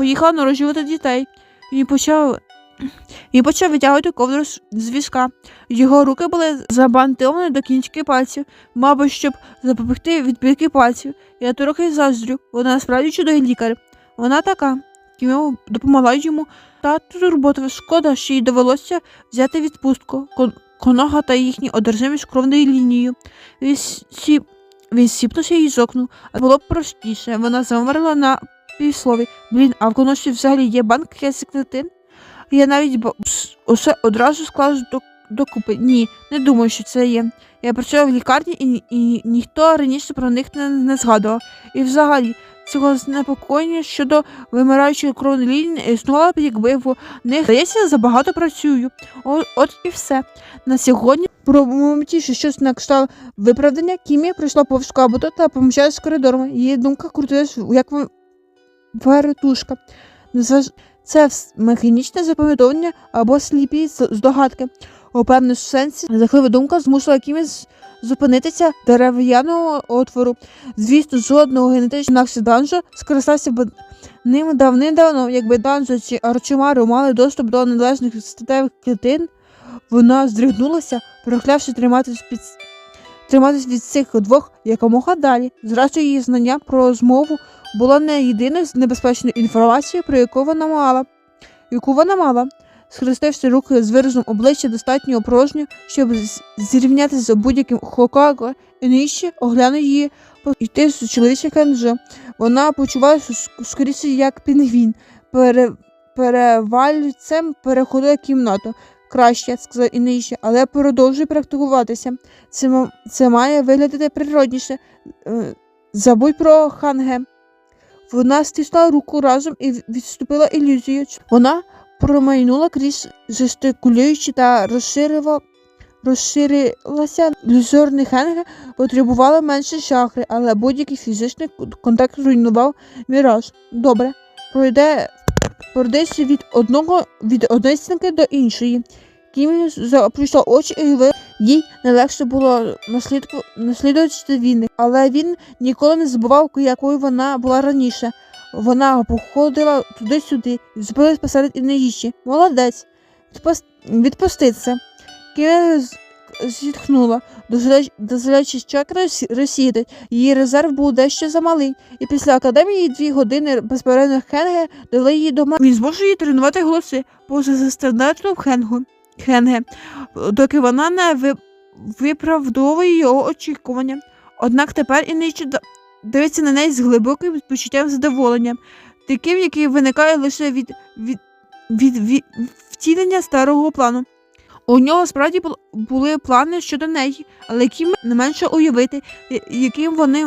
поїхала народжувати дітей. Він почав. Він почав витягувати ковдру з- з візка. Його руки були забантовані до кінчики пальців, мабуть, щоб запобігти відбірки пальців. Я трохи заздрю. Вона насправді чудовий лікар. Вона така. Кім'я допомогла йому та турбота. Шкода, що їй довелося взяти відпустку. Конога та їхній одержимість кровною лінією. Він, сіп... Він сіпнувся і зокнув. А було б простіше. Вона замерла на півслові. Блін, а в коноші взагалі є банк? Я навіть бо... пс, усе одразу склав до... докупи. Ні, не думаю, що це є. Я працював в лікарні і, і ніхто раніше про них не, не згадував. І взагалі, цього занепокоєння щодо вимираючої кровної лінії існувало б, якби в них здається, забагато працюю. О, от і все. На сьогодні промовтівши щось на кшталт виправдання, Кімі прийшла повз кабуту та помчалась коридорами. Її думка крутилась, як в- веретушка. Це механічне запам'ятовування або сліпі здогадки. У певному сенсі жахлива думка змусила Кімі зупинитися дерев'яного отвору. Звісно, жодного генетичного данжо скористався б ним давним-давно, якби данжо чи арчумару мали доступ до належних статевих клітин, вона здригнулася, прохлявши триматись під триматись від цих двох якомога далі. Зрештою, її знання про змову було не єдиною з небезпечною інформацією, про яку вона мала, яку вона мала. Схрестивши руки з виразом обличчя достатньо порожньо, щоб зрівнятися з будь-яким Хокаго, і нижче оглянув її йти з чоловіча кенджа. Вона почувалася скоріше як пінгвін. Пере, перевальцем переходила кімнату. Краще, сказав Іниші, але продовжуй практикуватися. Це, це має виглядати природніше. Е, Забудь про ханге. Вона стисла руку разом і відступила ілюзію. Вона промайнула крізь жестикулюючи та розширила. Розширилася ілюзорний хенге потребувала менше шахри, але будь-який фізичний контакт руйнував міраж. Добре, пройде пройдеться від одного від одної стінки до іншої. Кімі заплющила очі і ви їй не легше було наслідувати війни, але він ніколи не забував, якою вона була раніше. Вона походила туди-сюди і зупинилась посеред інеїщі. Молодець. Відпус... Відпусти це. Кімі з- зітхнула, дозволяючи- чакри розсі- розсіяти. Її резерв був дещо замалий, і після академії дві години безперервних хенге дали їй дома. Він зможе її тренувати голоси поза стандартом хенгу. Хенге, доки вона не виправдовує його очікування. Однак тепер і нижче дивиться на неї з глибоким почуттям задоволення, таким, який виникає лише від, від, від, від втілення старого плану. У нього справді були плани щодо неї, але яким не менше уявити, яким вони,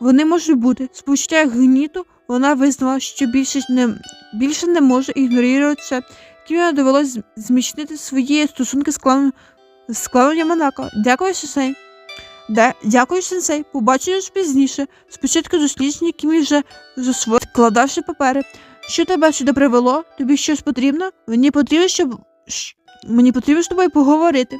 вони можуть бути. З почуття гніту вона визнала, що більше не, більше не може ігнорувати це. Кім'я довелось зміцнити свої стосунки з кланом, з кланом Яманако. Дякую, сенсей. Де, дякую, сенсей. Побачиш пізніше. Спочатку дослідження Кімі вже засвоїв, складавши папери. Що тебе сюди привело? Тобі щось потрібно? Мені потрібно, щоб. Мені потрібно з тобою поговорити.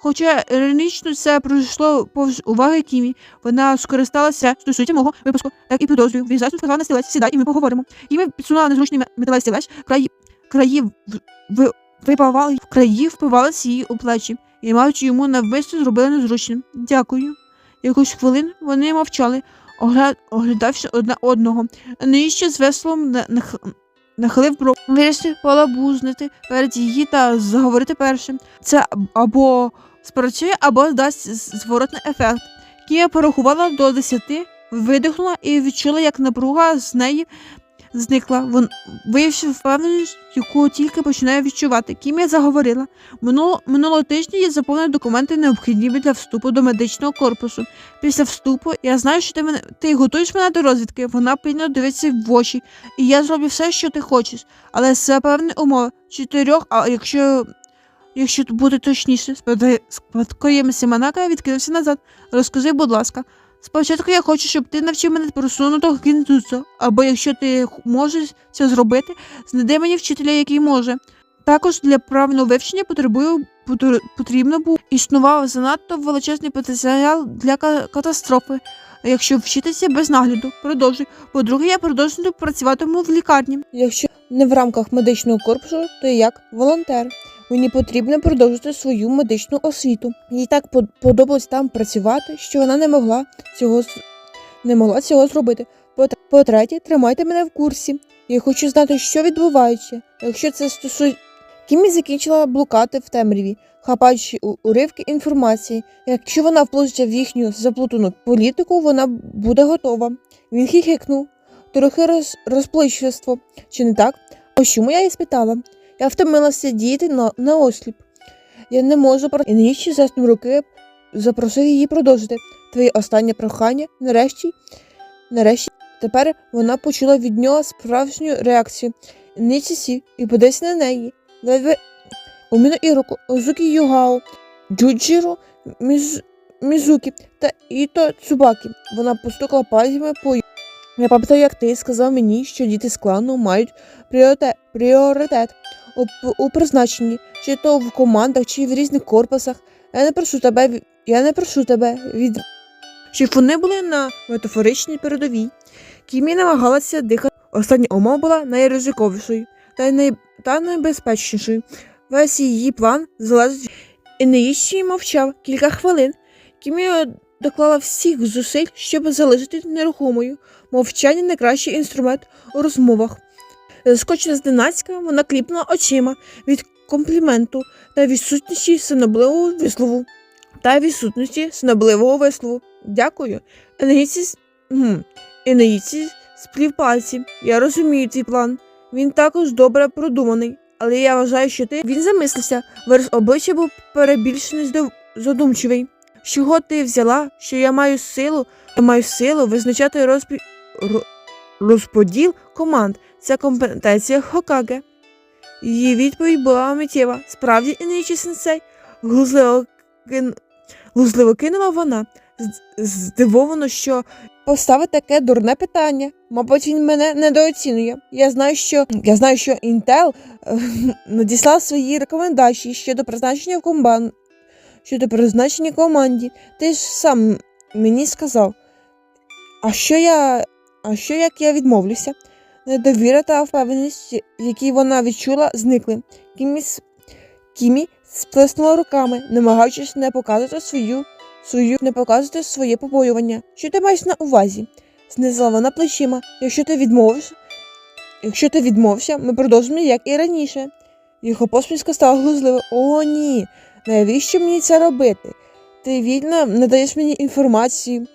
Хоча іронічно це пройшло повз уваги Кімі, вона скористалася стосується мого випуску, так і підозрюю. Він зараз сказала на стілець, сідай, і ми поговоримо. Кімі підсунула незручний ме- металевий стілець, краї, краї в, в, випавали, краї впивалися їй у плечі, і, маючи йому навмисно зробили незручним. Дякую. Якусь хвилин вони мовчали, огля... оглядавши одне одного. Нижче з веслом на... нах- нахилив бров. Вирішив полабузнити перед її та заговорити першим. Це або спрацює, або дасть зворотний ефект. Кія порахувала до десяти, видихнула і відчула, як напруга з неї зникла. Вон, виявивши впевненість, яку тільки починає відчувати. Кімія заговорила. Минуло, минулого тижня я заповнив документи, необхідні для вступу до медичного корпусу. Після вступу я знаю, що ти мене ти готуєш мене до розвідки. Вона пильно дивиться в очі, і я зроблю все, що ти хочеш. Але це певні умови. Чотирьох, а якщо. Якщо бути точніше, спадкоєм Сіманака відкинувся назад. Розкажи, будь ласка. Спочатку я хочу, щоб ти навчив мене просунутого кінцуцу, або якщо ти можеш це зробити, знайди мені вчителя, який може. Також для правильного вивчення потребую потр- потрібно був існував занадто величезний потенціал для ка- катастрофи. Якщо вчитися без нагляду, продовжуй. По-друге, я продовжую працюватиму в лікарні. Якщо не в рамках медичного корпусу, то як волонтер. Мені потрібно продовжити свою медичну освіту. Їй так подобалось там працювати, що вона не могла цього не могла цього зробити. По- По-третє, тримайте мене в курсі. Я хочу знати, що відбувається. Якщо це стосується. Кімі закінчила блукати в темряві, хапаючи уривки інформації. Якщо вона вплутиться в їхню заплутану політику, вона буде готова. Він хихикнув. Трохи роз... розпличливство. Чи не так? Ось чому я і спитала. Я втомилася діяти на, на осліп. Я не можу про і навіщо зеснув руки запросив її продовжити. Твоє останнє прохання, нарешті, нарешті, тепер вона почула від нього справжню реакцію. Ниці сів і подивився на неї. Ледве Уміно Іроку, Озукі Югао, Джуджіро, Міз... Мізукі та Іто Цубакі. Вона постукала пальцями по Я пам'ятаю, як ти сказав мені, що діти з клану мають пріоритет у, призначенні, чи то в командах, чи в різних корпусах. Я не прошу тебе, я не прошу тебе від. Щоб вони були на метафоричній передовій. Кімі намагалася дихати. Остання умова була найризиковішою та, най... та найбезпечнішою. Весь її план залежить. І неїщий мовчав кілька хвилин. Кімі доклала всіх зусиль, щоб залишити нерухомою. Мовчання найкращий інструмент у розмовах. Скочена зненацька, вона кліпнула очима від компліменту та відсутності синобливого вислову. Та відсутності синобливого вислову. Дякую. Енеїці. Енеїці сплів пальці. Я розумію твій план. Він також добре продуманий, але я вважаю, що ти він замислився. Вираз обличчя був перебільшений задумчивий. Чого ти взяла, що я маю силу, я маю силу визначати розпі... ро- розподіл команд. Це компетенція Хокаге. Її відповідь була миттєва. Справді Іничі сенсей. Глузливо, кин... Кинула вона. Здивовано, що поставить таке дурне питання. Мабуть, він мене недооцінює. Я знаю, що я знаю, що Intel е, надіслав свої рекомендації щодо призначення в комбан... щодо призначення команді. Ти ж сам мені сказав. А що я. А що як я відмовлюся? Недовіра та впевненість, які вона відчула, зникли. Кімі, с- Кімі сплеснула руками, намагаючись не показувати свою, свою не показувати своє побоювання. Що ти маєш на увазі? Знизила вона плечима. Якщо ти відмовиш, якщо ти відмовся, ми продовжимо як і раніше. Його посмішка стала глузливою. О, ні. Навіщо мені це робити? Ти вільно надаєш мені інформацію,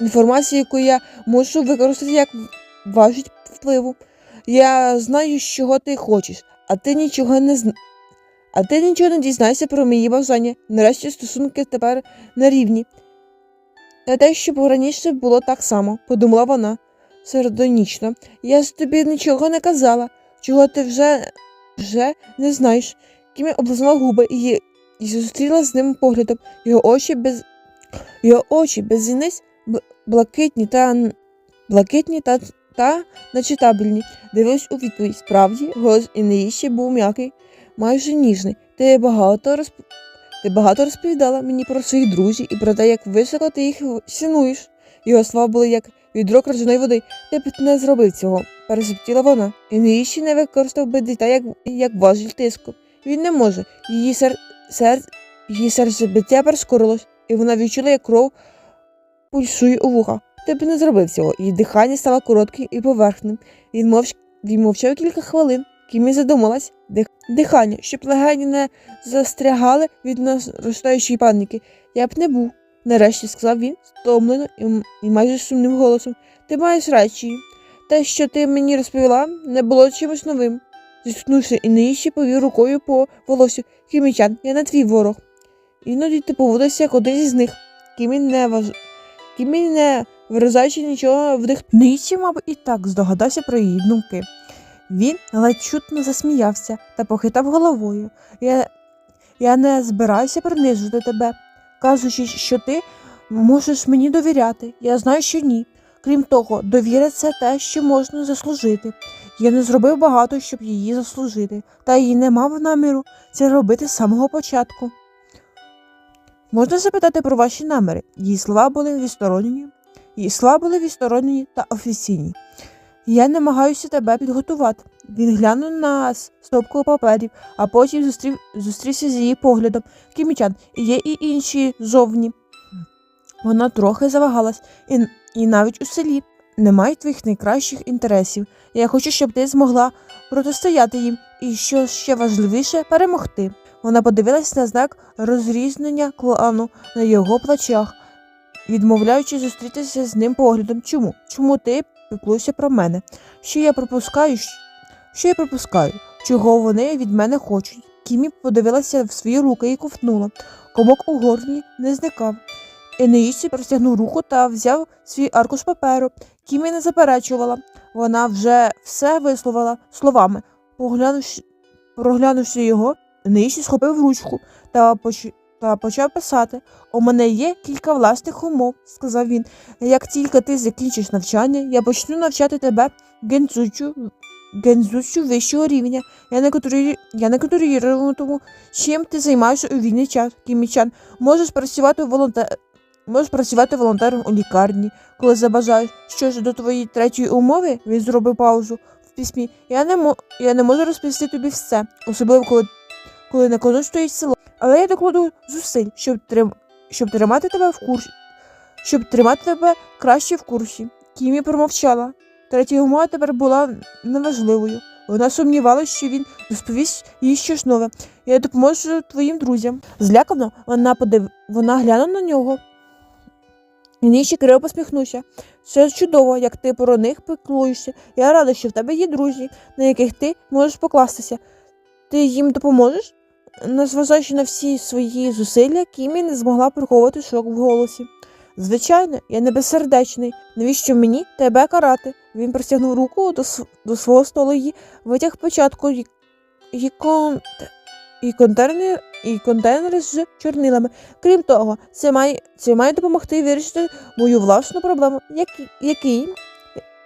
інформацію, яку я можу використати як важить впливу. Я знаю, чого ти хочеш, а ти нічого не зна... А ти нічого не дізнаєшся про мої бажання. Нарешті стосунки тепер на рівні. Не те, щоб раніше було так само, подумала вона сердонічно. Я ж тобі нічого не казала, чого ти вже, вже не знаєш. Кімі облизнула губи і, і зустріла з ним поглядом. Його очі без його очі без зіниць блакитні та блакитні та, та нечитабельні. Дивилась у відповідь. Справді, голос Інеїші був м'який, майже ніжний. Ти багато розп... Ти багато розповідала мені про своїх друзів і про те, як високо ти їх цінуєш. Його слова були як відро крижаної води. Ти б не зробив цього, перешептіла вона. Інеїші не використав би дітей як, як важіль тиску. Він не може. Її сер... сер... її серцебиття прискорилось, і вона відчула, як кров пульсує у вухах. Ти б не зробив цього. Її дихання стало коротким і поверхним. Він, мовч... Він мовчав кілька хвилин. Кімі задумалась. Дих... Дихання, щоб легені не застрягали від наростаючої паніки. Я б не був. Нарешті сказав він, стомлено і, і майже сумним голосом. Ти маєш речі. Те, що ти мені розповіла, не було чимось новим. Зіткнувши і неїще повів рукою по волосю. Кімічан, я не твій ворог. Іноді ти поводишся як один із них. Кімі не важ... Кімі не виразаючи нічого вдих. Неїще, мабуть, і так здогадався про її думки. Він ледь чутно засміявся та похитав головою. Я, я не збираюся принижувати тебе, кажучи, що ти можеш мені довіряти. Я знаю, що ні. Крім того, довіра це те, що можна заслужити. Я не зробив багато, щоб її заслужити, та й не мав наміру це робити з самого початку. Можна запитати про ваші наміри? Її слова були відсторонені. Її слова були відсторонені та офіційні. Я намагаюся тебе підготувати. Він глянув на стопку паперів, а потім зустрів, зустрівся з її поглядом. Кімічан, є і інші зовні. Вона трохи завагалась, і, і навіть у селі немає твоїх найкращих інтересів. Я хочу, щоб ти змогла протистояти їм і, що ще важливіше, перемогти. Вона подивилась на знак розрізнення клану на його плечах, відмовляючи зустрітися з ним поглядом. Чому? Чому ти піклуєшся про мене? Що я пропускаю? Що я пропускаю? Чого вони від мене хочуть? Кімі подивилася в свої руки і ковтнула. Комок у горлі не зникав. Енеїсі простягнув руку та взяв свій аркуш паперу. Кімі не заперечувала. Вона вже все висловила словами. Поглянувши, проглянувши його, Енеїсі схопив ручку та, поч... та почав писати. У мене є кілька власних умов, сказав він. Як тільки ти закінчиш навчання, я почну навчати тебе гензучу, гензучу вищого рівня. Я не контролюю, я тому, чим ти займаєшся у вільний час, Кімічан. Можеш працювати волонтер... Можеш працювати волонтером у лікарні, коли забажаєш. Що ж до твоєї третьої умови, він зробив паузу в письмі. Я не, я не можу розповісти тобі все, особливо коли, коли на кону стоїть село. Але я докладу зусиль, щоб, трим... щоб тримати тебе в курсі, щоб тримати тебе краще в курсі. Кімі промовчала. Третя умова тепер була неважливою. Вона сумнівалася, що він розповість їй щось нове. Я допоможу твоїм друзям. Злякано вона подив... вона глянула на нього. Ще криво посміхнувся. Це чудово, як ти про них піклуєшся. Я рада, що в тебе є друзі, на яких ти можеш покластися. Ти їм допоможеш? Незважаючи на всі свої зусилля, Кімі не змогла приховувати шок в голосі. Звичайно, я не безсердечний. Навіщо мені тебе карати? Він простягнув руку до, до свого столу і витяг початку і, і, кон... і, контейнер... і контейнери з чорнилами. Крім того, це має, це має допомогти вирішити мою власну проблему, які, який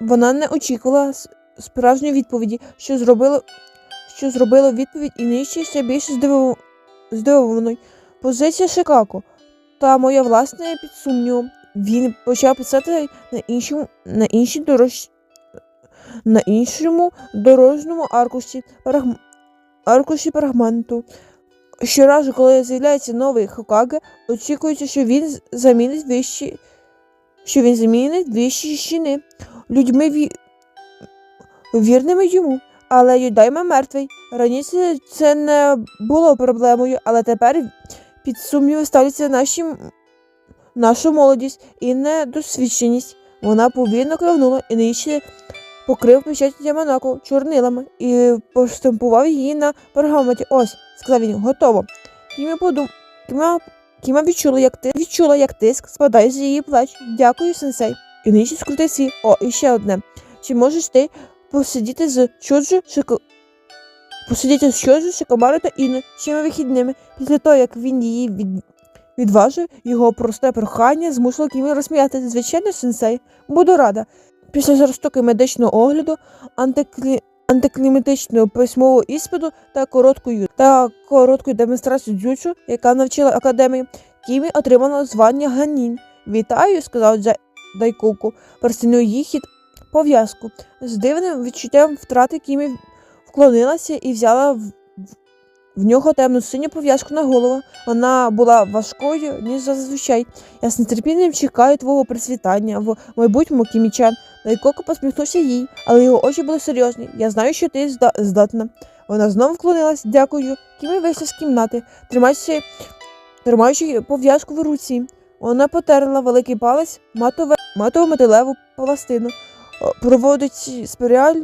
вона не очікувала справжньої відповіді, що зробило, що зробило відповідь і нижче ще більше здивов... здивованою. Позиція Шикако та моя власна під сумнівом. Він почав писати на іншому на іншій дорож... на іншому дорожньому аркуші перегм... аркуші пергменту. Щоразу, коли з'являється новий Хокаге, очікується, що він замінить вищі, що він замінить вищі щіни людьми ві... вірними йому. Але Юдайма мертвий. Раніше це не було проблемою, але тепер під сумніви ставляться наші, нашу молодість і недосвідченість. Вона повільно кивнула і нижче покрив печать Яманако чорнилами і поштампував її на пергаменті. Ось, сказав він, готово. Кіма подум... Кіма... Кіма відчула, як ти відчула, як тиск спадає з її плеч. Дякую, сенсей. І нижче скрутив свій. О, і ще одне. Чи можеш ти посидіти з Чоджу Шико... Посидіти з Чоджу, Шикомару та Іну цими вихідними. Після того, як він її від... відважив, його просте прохання змусило Кімі розсміяти. Звичайно, сенсей. Буду рада. Після жорстокого медичного огляду, антиклі... антикліматичного письмового іспиту та короткою та короткою демонстрацією дзючу, яка навчила академію, Кімі отримала звання Ганін. Вітаю, сказав Джа... Дайкоку, хід пов'язку. З дивним відчуттям втрати Кімі вклонилася і взяла в, в- нього темну синю пов'язку на голову. Вона була важкою, ніж зазвичай. Я з нетерпінням чекаю твого присвітання в майбутньому кімічан. Дайкоко посміхнувся їй, але його очі були серйозні. Я знаю, що ти зда- здатна. Вона знову вклонилась. Дякую. Кімі вийшла з кімнати, тримаючи, тримаючи пов'язку в руці. Вона потерла великий палець матове, матову металеву пластину. Проводить спіраль,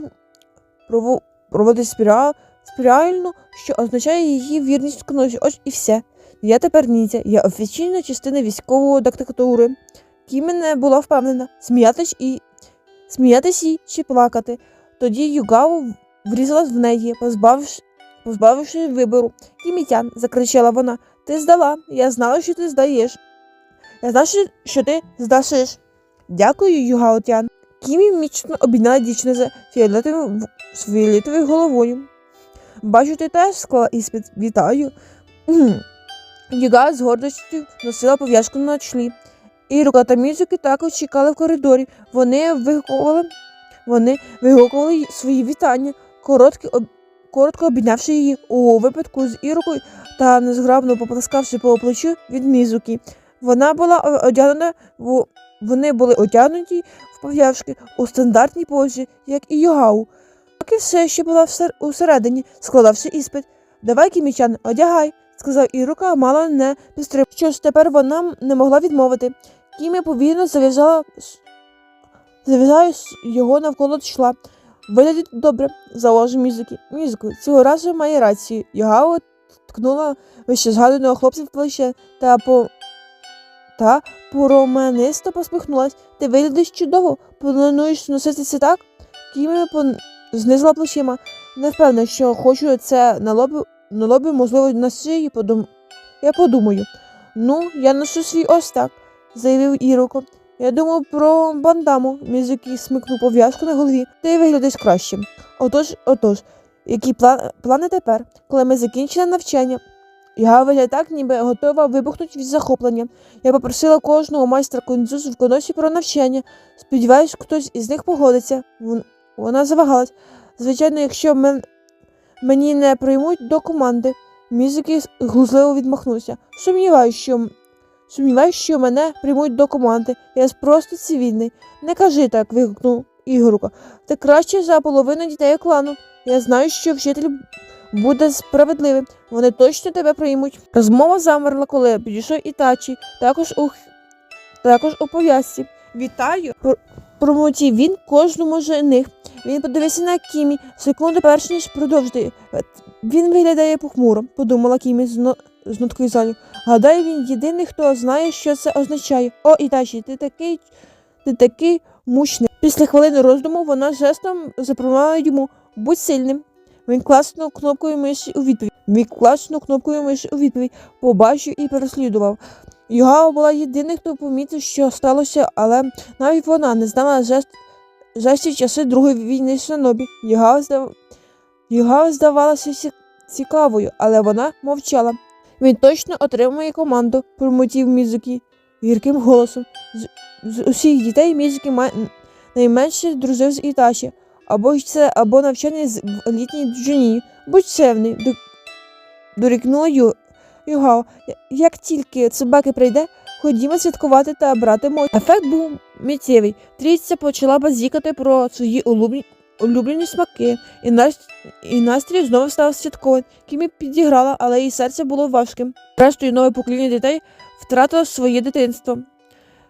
прово, проводить спіраль, спіральну, що означає її вірність кнозі. Ось і все. Я тепер ніндзя, я офіційна частина військової диктатури. Кімі не була впевнена, сміятись і сміятись їй чи плакати. Тоді Югаву врізалась в неї, позбавивши, позбавивши вибору. Кімітян, закричала вона, ти здала. Я знала, що ти здаєш. Я знала, що- ти здашиш. Дякую, Югаотян. Кімі міцно обійняла дівчину за фіолетовим фіолетовою головою. Бачу, ти теж склала іспит. Вітаю. Юга з гордістю носила пов'язку на члі. Ірука та Мізуки також чекали в коридорі. Вони вигукували, вони вигукували свої вітання, короткі, об, коротко обійнявши її у випадку з Ірукою та незграбно поплескавши по плечу від Мізуки. Вона була одягнена в вони були одягнуті в пов'язки у стандартній позі, як і Йогау. Поки все ще була усередині, складавши іспит. Давай, кімічан, одягай, сказав Ірука, мало не підстриб. Що ж тепер вона не могла відмовити. Кімі повільно зав'язала зав'язала його навколо чла. Виглядить добре, заложив мізики. Мізику, цього разу має рацію. Йогао ткнула вище згаданого хлопця в плече та по та променисто посміхнулась. Ти виглядиш чудово. Плануєш носитися так? Кімі пон... знизила плечима. Не впевнена, що хочу це на лобі, на лобі можливо, на шиї подум... Я подумаю. Ну, я ношу свій ось так, заявив Іроко. Я думав про бандаму. Мізукі смикнув пов'язку на голові. Ти виглядаєш краще. Отож, отож, які план... плани тепер, коли ми закінчили навчання? Я виглядаю так, ніби готова вибухнути від захоплення. Я попросила кожного майстра конзюсу в коносі про навчання. Сподіваюсь, хтось із них погодиться. Вона завагалась. Звичайно, якщо мен... мені не приймуть до команди. Мізики глузливо відмахнувся. Сумніваюсь, що сумніваюсь, що мене приймуть до команди. Я просто цивільний. Не кажи так, вигукнув Ігорко. Ти краще за половину дітей клану. Я знаю, що вчитель буде справедливим. Вони точно тебе приймуть. Розмова замерла, коли підійшов Ітачі, також у також у пов'язці. Вітаю! Пр- Промотів він кожному з них. Він подивився на Кімі секунду перш ніж продовжити. Він виглядає похмуро, подумала Кімі з, з ноткою залю. Гадаю, він єдиний, хто знає, що це означає. О, Ітачі, ти такий, ти такий мучний. Після хвилини роздуму вона жестом запропонувала йому будь сильним. Він класнув кнопкою миші у відповідь. Він класнув кнопкою миші у відповідь, побачив і переслідував. Йогао була єдиною, хто помітив, що сталося, але навіть вона не знала жест, жестів часи Другої війни Шинобі. Йогао, здав... Йогао здавалася ці- цікавою, але вона мовчала. Він точно отримує команду, промотів Мізукі гірким голосом. З, з усіх дітей Мізукі май... найменше дружив з Ітачі. Або це, або навчання в елітній джуні. Будь чемний, до... дорікнула Ю... Югао. Як тільки собаки прийде, ходімо святкувати та брати мой. Ефект був миттєвий. Трійця почала базікати про свої улюблені, улюблені смаки, і, нас... і настрій знову став святковим. Кімі підіграла, але її серце було важким. Зрештою, нове покоління дітей втратило своє дитинство.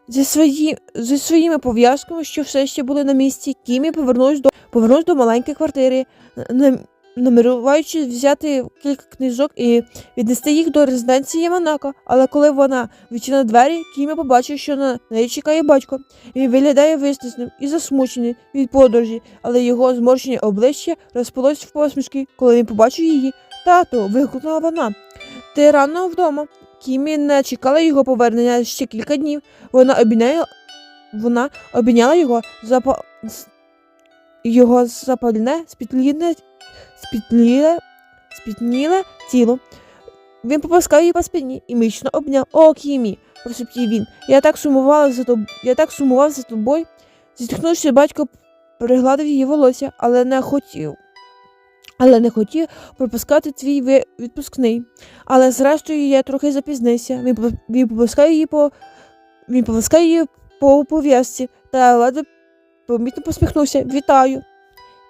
Зі, свої... Зі своїми пов'язками, що все ще були на місці, Кімі повернулась до, повернулась до маленької квартири, на- наміруваючи взяти кілька книжок і віднести їх до резиденції Яманака. Але коли вона відчинила двері, Кімі побачив, що на неї чекає батько. Він виглядає виснаженим і засмучений від подорожі, але його зморщене обличчя розпалось в посмішки, коли він побачив її. Тато, вигукнула вона. Ти рано вдома. Кімі не чекала його повернення ще кілька днів. Вона обійняла, вона обійняла його запа... його запальне, спітліне, спітліле, спітніле тіло. Він попускав її по спині і мічно обняв. О, Кімі, прошептів він. Я так сумувала за тоб... я так сумував за тобою. Зітхнувши, батько пригладив її волосся, але не хотів. Але не хотів пропускати твій відпускний. Але зрештою я трохи запізнився. Він, по- він попускав її по він попускав її по пов'язці та ледве помітно посміхнувся. Вітаю.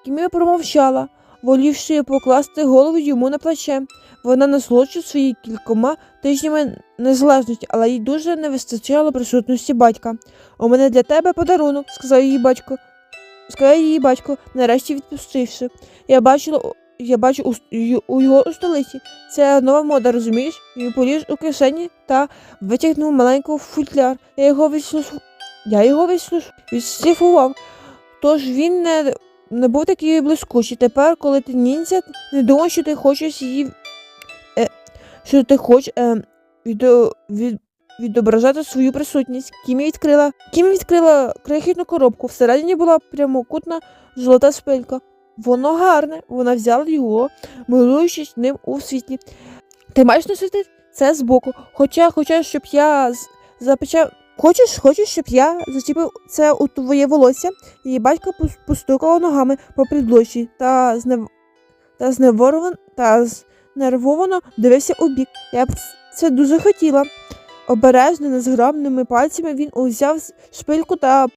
Кімія промовчала, волівши покласти голову йому на плече. Вона насолоджувала свої кількома тижнями незалежності, але їй дуже не вистачало присутності батька. У мене для тебе подарунок, сказав її батько. Сказав її батько, нарешті відпустивши. Я бачила, я бачу у, у його у столиці. Це нова мода, розумієш? Він поліз у кишені та витягнув маленький футляр. Я його відслуш... Я його відслуш... відсліфував. Тож він не, не був такий блискучий. Тепер, коли ти ніндзя, не думай, що ти хочеш її. Е, що ти хочеш е, від, від, відображати свою присутність. Кімі відкрила. Кімі відкрила крихітну коробку. Всередині була прямокутна золота шпилька. Воно гарне, вона взяла його, милуючись ним у світлі. Ти маєш носити це збоку. Хоча, хоча, щоб я запечав, Хочеш, хочеш, щоб я зачепив це у твоє волосся? Її батько пос- постукав ногами по підлоші та знев... та зневорован... та знервовано дивився у бік. Я б це дуже хотіла. Обережно, незграбними пальцями він узяв шпильку та